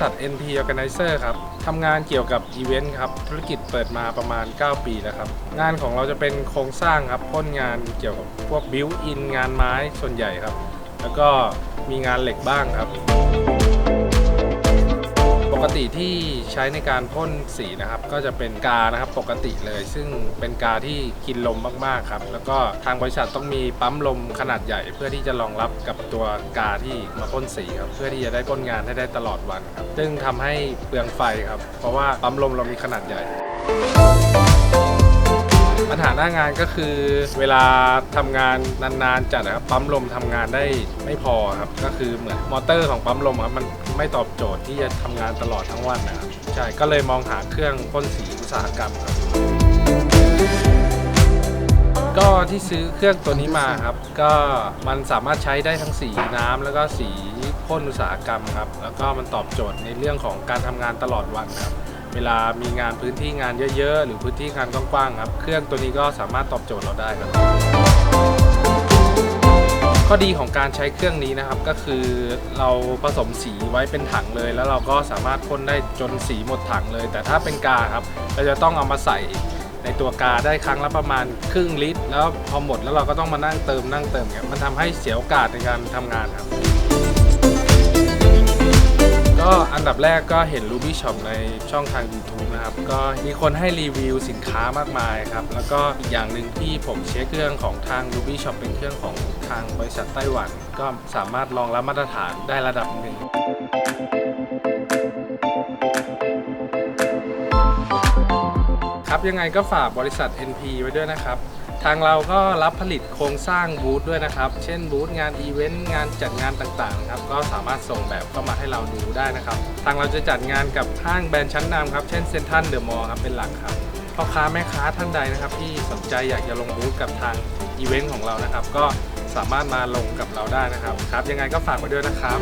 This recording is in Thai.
ษัท NP Organizer ครับทำงานเกี่ยวกับอีเวนต์ครับ ธุรกิจเปิดมาประมาณ 9 ปีแล้วครับ งานของเราจะเป็นโครงสร้างครับพ่นงานเกี่ยวกับพวกบิวอินงานไม้ส่วนใหญ่ครับ แล้วก็มีงานเหล็กบ้างครับ สีที่ใช้ในการพ่นสีนะครับ ก็จะเป็นกานะครับปกติเลย ซึ่งเป็นกาที่กินลมมากๆครับ แล้วก็ทางบริษัทต้องมีปั๊มลมขนาดใหญ่เพื่อที่จะรองรับกับตัวกาที่มาพ่นสีครับเพื่อที่จะได้พ่นงานให้ได้ตลอดวันครับซึ่งทำให้เปลืองไฟครับ เพราะว่าปั๊มลมเรามีขนาดใหญ่ ปัญหาหน้างานก็คือเวลาทำงานนานๆจัดนะครับปั๊มลมทำงานได้ไม่พอครับก็คือเหมือนมอเตอร์ของปั๊มลมครับมันไม่ตอบโจทย์ที่จะทำงานตลอดทั้งวันนะครับใช่ก็เลยมองหาเครื่องพ่นสีอุตสาหกรรมครับก็ที่ซื้อเครื่องตัวนี้มาครับ ก็มันสามารถใช้ได้ทั้งสีน้ำแล้วก็สีพ่นอุตสาหกรรมครับ แล้วก็มันตอบโจทย์ในเรื่องของการทำงานตลอดวันครับ เวลามีงานพื้นที่งานเยอะ ๆ หรือพื้นที่งานกว้างๆครับ เครื่องตัวนี้ก็สามารถตอบโจทย์เราได้ครับข้อดีของการใช้เครื่องนี้นะครับก็คือเราผสมสีไว้เป็นถังเลย แล้วเราก็สามารถพ่นได้จนสีหมดถังเลย แต่ถ้าเป็นกาครับเราจะต้องเอามาใส่ในตัวกาได้ครั้งละประมาณครึ่งลิตร แล้วพอหมดแล้วเราก็ต้องมานั่งเติมนั่งเติมเนี่ยมันทำให้เสียโอกาสในการทำงานครับ ก็อันดับแรกก็เห็น Ruby Shop ในช่องทาง YouTube นะครับ ก็มีคนให้รีวิวสินค้ามากมายครับ แล้วก็อีกอย่างหนึ่งที่ผมเช็คเครื่องของทาง Ruby Shop เป็นเครื่องของทางบริษัทไต้หวัน ก็สามารถรองรับมาตรฐานได้ระดับหนึ่งครับยังไงก็ฝากบริษัท NP ไว้ด้วยนะครับ ทางเราก็รับผลิตโครงสร้างบูธด้วยนะครับ เช่นบูธงานอีเวนต์งานจัดงานต่างๆครับก็สามารถส่งแบบเข้ามาให้เราดูได้นะครับ ทางเราจะจัดงานกับห้างแบรนด์ชั้นนำครับ เช่นเซ็นทรัลเดอะมอลล์ครับเป็นหลักครับพ่อค้าแม่ค้าท่านใดนะครับ ที่สนใจอยากจะลงบูธกับทางอีเวนต์ของเรานะครับ ก็สามารถมาลงกับเราได้นะครับครับ ยังไงก็ฝากไว้ด้วยนะครับ